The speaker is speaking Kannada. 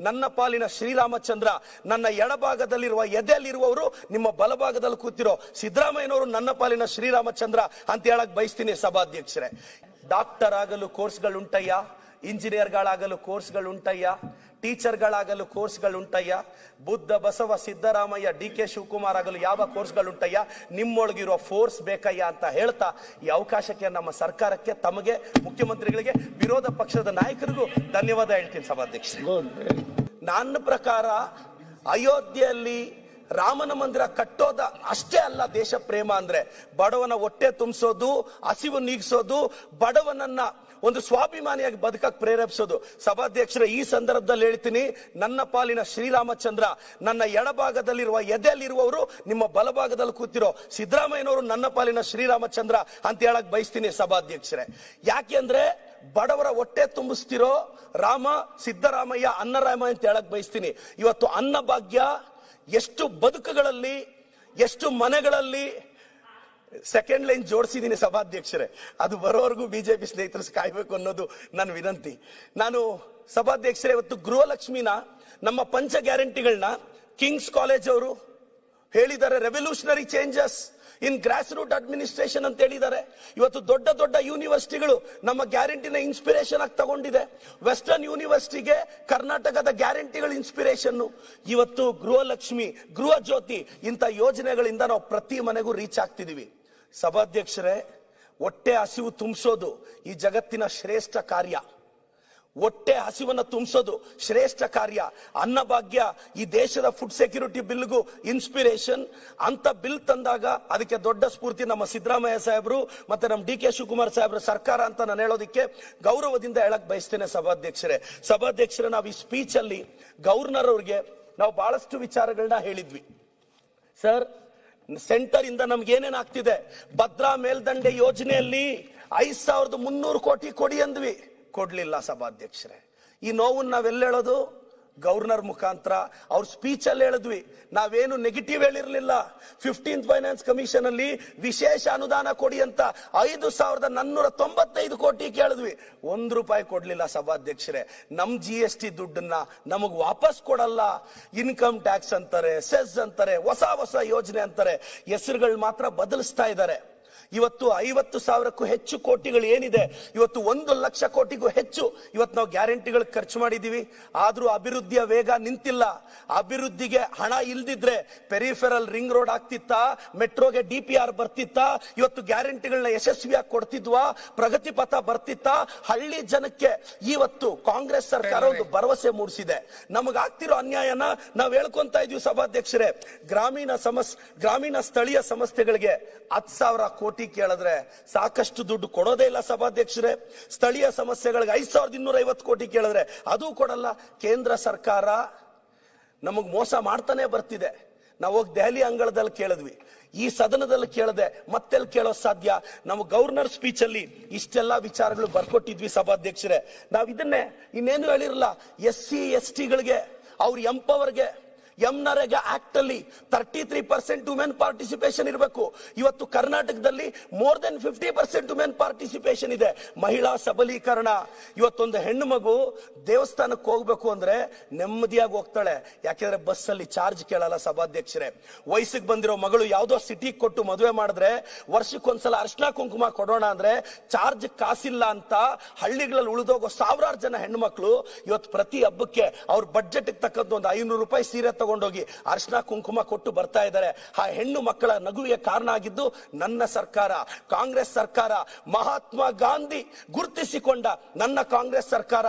ನನ್ನ ಪಾಲಿನ ಶ್ರೀರಾಮಚಂದ್ರ, ನನ್ನ ಎಡಭಾಗದಲ್ಲಿರುವ ಎದೆಯಲ್ಲಿರುವವರು ನಿಮ್ಮ ಬಲಭಾಗದಲ್ಲಿ ಕೂತಿರೋ ಸಿದ್ದರಾಮಯ್ಯನವರು ನನ್ನ ಪಾಲಿನ ಶ್ರೀರಾಮಚಂದ್ರ ಅಂತ ಹೇಳಕ್ ಬಯಸ್ತೀನಿ ಸಭಾಧ್ಯಕ್ಷರೇ. ಡಾಕ್ಟರ್ ಆಗಲು ಕೋರ್ಸ್ಗಳುಂಟಯ್ಯ. ಇಂಜಿನಿಯರ್ಗಳಾಗಲು ಕೋರ್ಸ್ಗಳುಂಟಯ್ಯ ಟೀಚರ್ಗಳಾಗಲು ಕೋರ್ಸ್ಗಳುಂಟಯ್ಯ ಬುದ್ಧ ಬಸವ ಸಿದ್ದರಾಮಯ್ಯ ಡಿ ಕೆ ಶಿವಕುಮಾರ್ ಆಗಲು ಯಾವ ಕೋರ್ಸ್ಗಳುಂಟಯ್ಯ ನಿಮ್ಮೊಳಗಿರುವ ಫೋರ್ಸ್ ಬೇಕಯ್ಯ ಅಂತ ಹೇಳ್ತಾ ಈ ಅವಕಾಶಕ್ಕೆ ನಮ್ಮ ಸರ್ಕಾರಕ್ಕೆ ತಮಗೆ ಮುಖ್ಯಮಂತ್ರಿಗಳಿಗೆ ವಿರೋಧ ಪಕ್ಷದ ನಾಯಕರಿಗೂ ಧನ್ಯವಾದ ಹೇಳ್ತೀನಿ ಸಭಾಧ್ಯಕ್ಷ ನನ್ನ ಪ್ರಕಾರ ಅಯೋಧ್ಯೆಯಲ್ಲಿ ರಾಮನ ಮಂದಿರ ಕಟ್ಟೋದ ಅಷ್ಟೇ ಅಲ್ಲ ದೇಶ ಪ್ರೇಮ ಅಂದ್ರೆ ಬಡವನ ಹೊಟ್ಟೆ ತುಂಬಿಸೋದು ಹಸಿವು ನೀಗಿಸೋದು ಬಡವನನ್ನ ಒಂದು ಸ್ವಾಭಿಮಾನಿಯಾಗಿ ಬದುಕಕ್ಕೆ ಪ್ರೇರೇಪಿಸೋದು. ಸಭಾಧ್ಯಕ್ಷರ, ಈ ಸಂದರ್ಭದಲ್ಲಿ ಹೇಳ್ತೀನಿ, ನನ್ನ ಪಾಲಿನ ಶ್ರೀರಾಮಚಂದ್ರ, ನನ್ನ ಎಡಭಾಗದಲ್ಲಿರುವ ಎದೆಯಲ್ಲಿರುವವರು ನಿಮ್ಮ ಬಲಭಾಗದಲ್ಲಿ ಕೂತಿರೋ ಸಿದ್ದರಾಮಯ್ಯನವರು ನನ್ನ ಪಾಲಿನ ಶ್ರೀರಾಮಚಂದ್ರ ಅಂತ ಹೇಳಕ್ ಬಯಸ್ತೀನಿ ಸಭಾಧ್ಯಕ್ಷರೇ. ಯಾಕೆಂದ್ರೆ ಬಡವರ ಹೊಟ್ಟೆ ತುಂಬಿಸ್ತಿರೋ ರಾಮ, ಸಿದ್ದರಾಮಯ್ಯ, ಅನ್ನರಾಮ ಅಂತ ಹೇಳಕ್ ಬಯಸ್ತೀನಿ. ಇವತ್ತು ಅನ್ನಭಾಗ್ಯ ಎಷ್ಟು ಬದುಕುಗಳಲ್ಲಿ, ಎಷ್ಟು ಮನೆಗಳಲ್ಲಿ ಸೆಕೆಂಡ್ ಲೈನ್ ಜೋಡಿಸಿದ್ದೀನಿ ಸಭಾಧ್ಯಕ್ಷರೇ. ಅದು ಬರೋವರೆಗೂ ಬಿಜೆಪಿ ಸ್ನೇಹಿತರು ಕಾಯ್ಬೇಕು ಅನ್ನೋದು ನನ್ನ ವಿನಂತಿ. ನಾನು ಸಭಾಧ್ಯಕ್ಷರೇ, ಇವತ್ತು ಗೃಹಲಕ್ಷ್ಮಿನ, ನಮ್ಮ ಪಂಚ ಗ್ಯಾರಂಟಿಗಳನ್ನ ಕಿಂಗ್ಸ್ ಕಾಲೇಜ್ ಅವರು ಹೇಳಿದ್ದಾರೆ. Revolutionary changes in grass root administration ಅಂತ ಹೇಳಿದ್ದಾರೆ. ಇವತ್ತು ದೊಡ್ಡ ದೊಡ್ಡ ಯೂನಿವರ್ಸಿಟಿಗಳು ನಮ್ಮ ಗ್ಯಾರಂಟಿನ ಇನ್ಸ್ಪಿರೇಷನ್ ಆಗಿ ತಗೊಂಡಿದೆ. ವೆಸ್ಟರ್ನ್ ಯೂನಿವರ್ಸಿಟಿಗೆ ಕರ್ನಾಟಕದ ಗ್ಯಾರಂಟಿಗಳು ಇನ್ಸ್ಪಿರೇಷನ್ ಇವತ್ತು ಗೃಹಲಕ್ಷ್ಮಿ, ಗೃಹ ಜ್ಯೋತಿ ಇಂಥ ಯೋಜನೆಗಳಿಂದ ನಾವು ಪ್ರತಿ ಮನೆಗೂ ರೀಚ್ ಆಗ್ತಿದೀವಿ. ಸಭಾಧ್ಯಕ್ಷರೇ, ಹೊಟ್ಟೆ ಹಸಿವು ತುಂಬಿಸೋದು ಈ ಜಗತ್ತಿನ ಶ್ರೇಷ್ಠ ಕಾರ್ಯ. ಹೊಟ್ಟೆ ಹಸಿವನ್ನ ತುಂಬಿಸೋದು ಶ್ರೇಷ್ಠ ಕಾರ್ಯ. ಅನ್ನಭಾಗ್ಯ ಈ ದೇಶದ ಫುಡ್ ಸೆಕ್ಯೂರಿಟಿ ಬಿಲ್ಗೂ ಇನ್ಸ್ಪಿರೇಷನ್ ಅಂತ ಬಿಲ್ ತಂದಾಗ ಅದಕ್ಕೆ ದೊಡ್ಡ ಸ್ಫೂರ್ತಿ ನಮ್ಮ ಸಿದ್ದರಾಮಯ್ಯ ಸಾಹೇಬರು ಮತ್ತೆ ನಮ್ಮ ಡಿ ಕೆ ಶಿವಕುಮಾರ್ ಸಾಹೇಬ್ರ ಸರ್ಕಾರ ಅಂತ ನಾನು ಹೇಳೋದಕ್ಕೆ ಗೌರವದಿಂದ ಹೇಳಕ್ ಬಯಸ್ತೇನೆ ಸಭಾಧ್ಯಕ್ಷರೇ. ಸಭಾಧ್ಯಕ್ಷರೇ, ನಾವು ಈ ಸ್ಪೀಚ್ ಅಲ್ಲಿ ಗವರ್ನರ್ ಅವ್ರಿಗೆ ನಾವು ಬಹಳಷ್ಟು ವಿಚಾರಗಳನ್ನ ಹೇಳಿದ್ವಿ. ಸರ್ ಸೆಂಟರ್ ಇಂದ ನಮ್ಗೆ ಏನೇನ್ ಆಗ್ತಿದೆ? ಭದ್ರಾ ಮೇಲ್ದಂಡೆ ಯೋಜನೆಯಲ್ಲಿ ಐದ್ ಸಾವಿರದ ಮುನ್ನೂರು ಕೋಟಿ ಕೊಡಿ ಅಂದ್ವಿ. ಕೊಡ್ಲಿಲ್ಲ ಸಭಾಧ್ಯಕ್ಷರೇ. ಈ ನೋವನ್ನ ನಾವೆಲ್ಲ ಹೇಳೋದು ಗವರ್ನರ್ ಮುಖಾಂತರ ಅವ್ರ ಸ್ಪೀಚ್ ಅಲ್ಲಿ ಹೇಳಿದ್ವಿ. ನಾವೇನು ನೆಗೆಟಿವ್ ಹೇಳಿರ್ಲಿಲ್ಲ. ಫಿಫ್ಟೀನ್ತ್ ಫೈನಾನ್ಸ್ ಕಮಿಷನ್ ಅಲ್ಲಿ ವಿಶೇಷ ಅನುದಾನ ಕೊಡಿ ಅಂತ ಐದು ಸಾವಿರದ ನಾನ್ನೂರ ತೊಂಬತ್ತೈದು ಕೋಟಿ ಕೇಳಿದ್ವಿ. ಒಂದು ರೂಪಾಯಿ ಕೊಡಲಿಲ್ಲ ಸಭಾಧ್ಯಕ್ಷರೇ. ನಮ್ಮ ಜಿ ಎಸ್ ಟಿ ದುಡ್ಡನ್ನ ನಮಗೆ ವಾಪಸ್ ಕೊಡಲ್ಲ. ಇನ್ಕಮ್ ಟ್ಯಾಕ್ಸ್ ಅಂತಾರೆ ಸೆಸ್ ಅಂತಾರೆ, ಹೊಸ ಹೊಸ ಯೋಜನೆ ಅಂತಾರೆ. ಹೆಸರುಗಳು ಮಾತ್ರ ಬದಲಿಸ್ತಾ ಇದ್ದಾರೆ ಇವತ್ತು ಐವತ್ತು ಸಾವಿರಕ್ಕೂ ಹೆಚ್ಚು ಕೋಟಿಗಳು ಏನಿದೆ? ಇವತ್ತು ಒಂದು ಲಕ್ಷ ಕೋಟಿಗೂ ಹೆಚ್ಚು ಇವತ್ತು ನಾವು ಗ್ಯಾರಂಟಿಗಳು ಖರ್ಚು ಮಾಡಿದೀವಿ. ಆದರೂ ಅಭಿವೃದ್ಧಿಯ ವೇಗ ನಿಂತಿಲ್ಲ. ಅಭಿವೃದ್ಧಿಗೆ ಹಣ ಇಲ್ದಿದ್ರೆ ಪೆರಿಫೆರಲ್ ರಿಂಗ್ ರೋಡ್ ಆಗ್ತಿತ್ತಾ ಮೆಟ್ರೋಗೆ ಡಿ ಪಿ ಆರ್ ಬರ್ತಿತ್ತಾ ಇವತ್ತು ಗ್ಯಾರಂಟಿಗಳನ್ನ ಯಶಸ್ವಿಯಾಗಿ ಕೊಡ್ತಿದ್ವಾ ಪ್ರಗತಿ ಪಥ ಬರ್ತಿತ್ತಾ ಹಳ್ಳಿ ಜನಕ್ಕೆ ಇವತ್ತು ಕಾಂಗ್ರೆಸ್ ಸರ್ಕಾರ ಒಂದು ಭರವಸೆ ಮೂಡಿಸಿದೆ. ನಮಗಾಗ್ತಿರೋ ಅನ್ಯಾಯನ ನಾವು ಹೇಳ್ಕೊಂತ ಇದೀವಿ ಸಭಾಧ್ಯಕ್ಷರೇ. ಗ್ರಾಮೀಣ ಸಮಸ್ ಗ್ರಾಮೀಣ ಸ್ಥಳೀಯ ಸಂಸ್ಥೆಗಳಿಗೆ ಹತ್ತು ಸಾವಿರ ಕೋಟಿ ಕೇಳಿದ್ರೆ ಸಾಕಷ್ಟು ದುಡ್ಡು ಕೊಡೋದೇ ಇಲ್ಲ ಸಭಾಧ್ಯಕ್ಷರೇ. ಸ್ಥಳೀಯ ಸಮಸ್ಯೆಗಳಿಗೆ ಐದು ಸಾವಿರದ ಇನ್ನೂರ ಐವತ್ತು ಕೋಟಿ ಕೇಳಿದ್ರೆ ಅದು ಕೊಡಲ್ಲ. ಕೇಂದ್ರ ಸರ್ಕಾರ ನಮಗೆ ಮೋಸ ಮಾಡ್ತಾನೆ ಬರ್ತಿದೆ. ನಾವು ಹೋಗಿ ದೆಹಲಿ ಅಂಗಳದಲ್ಲಿ ಕೇಳಿದ್ವಿ. ಈ ಸದನದಲ್ಲಿ ಕೇಳದೆ, ಮತ್ತೆಲ್ಲಿ ಕೇಳೋ ಸಾಧ್ಯ? ನಾವು ಗವರ್ನರ್ ಸ್ಪೀಚ್ ಅಲ್ಲಿ ಇಷ್ಟೆಲ್ಲಾ ವಿಚಾರಗಳು ಬರ್ಕೊಟ್ಟಿದ್ವಿ ಸಭಾಧ್ಯಕ್ಷರೇ. ನಾವು ಇದನ್ನೇ ಇನ್ನೇನು ಹೇಳಿರಲ್ಲ ಎಸ್ ಸಿ ಎಸ್ ಟಿಗಳಿಗೆ ಅವ್ರ ಎಂಪವರ್ಗೆ ಎಂ ಆಕ್ಟ್ ಅಲ್ಲಿ thirty three percent women participation ಇರಬೇಕು. ಇವತ್ತು ಕರ್ನಾಟಕದಲ್ಲಿ more than fifty percent women participation ಇದೆ. ಮಹಿಳಾ ಸಬಲೀಕರಣ. ಇವತ್ತೊಂದು ಹೆಣ್ಣು ಮಗು ದೇವಸ್ಥಾನಕ್ಕೆ ಹೋಗ್ಬೇಕು ಅಂದ್ರೆ ನೆಮ್ಮದಿಯಾಗಿ ಹೋಗ್ತಾಳೆ. ಯಾಕೆಂದ್ರೆ ಬಸ್ ಅಲ್ಲಿ ಚಾರ್ಜ್ ಕೇಳಲ್ಲ ಸಭಾಧ್ಯಕ್ಷರೇ. ವಯಸ್ಸಿಗೆ ಬಂದಿರೋ ಮಗಳು ಯಾವ್ದೋ ಸಿಟಿ ಕೊಟ್ಟು ಮದುವೆ ಮಾಡಿದ್ರೆ ವರ್ಷಕ್ಕೊಂದ್ಸಲ ಅರ್ಶನ ಕುಂಕುಮ ಕೊಡೋಣ ಅಂದ್ರೆ ಚಾರ್ಜ್ ಕಾಸಿಲ್ಲ ಅಂತ ಹಳ್ಳಿಗಳಲ್ಲಿ ಉಳಿದೋಗೋ ಸಾವಿರಾರು ಜನ ಹೆಣ್ಣು ಮಕ್ಕಳು ಇವತ್ತು ಪ್ರತಿ ಹಬ್ಬಕ್ಕೆ ಅವ್ರ ಬಡ್ಜೆಟ್ ತಕ್ಕಂತ ಒಂದು ಐನೂರು ರೂಪಾಯಿ ಸೀರೆ ತಗೊಂಡೋಗಿ ಅರ್ಶನ ಕುಂಕುಮ ಕೊಟ್ಟು ಬರ್ತಾ ಇದ್ದಾರೆ. ಆ ಹೆಣ್ಣು ಮಕ್ಕಳ ನಗುವಿಗೆ ಕಾರಣ ಆಗಿದ್ದು ನನ್ನ ಸರ್ಕಾರ, ಕಾಂಗ್ರೆಸ್ ಸರ್ಕಾರ, ಮಹಾತ್ಮ ಗಾಂಧಿ ಗುರುತಿಸಿಕೊಂಡ ನನ್ನ ಕಾಂಗ್ರೆಸ್ ಸರ್ಕಾರ.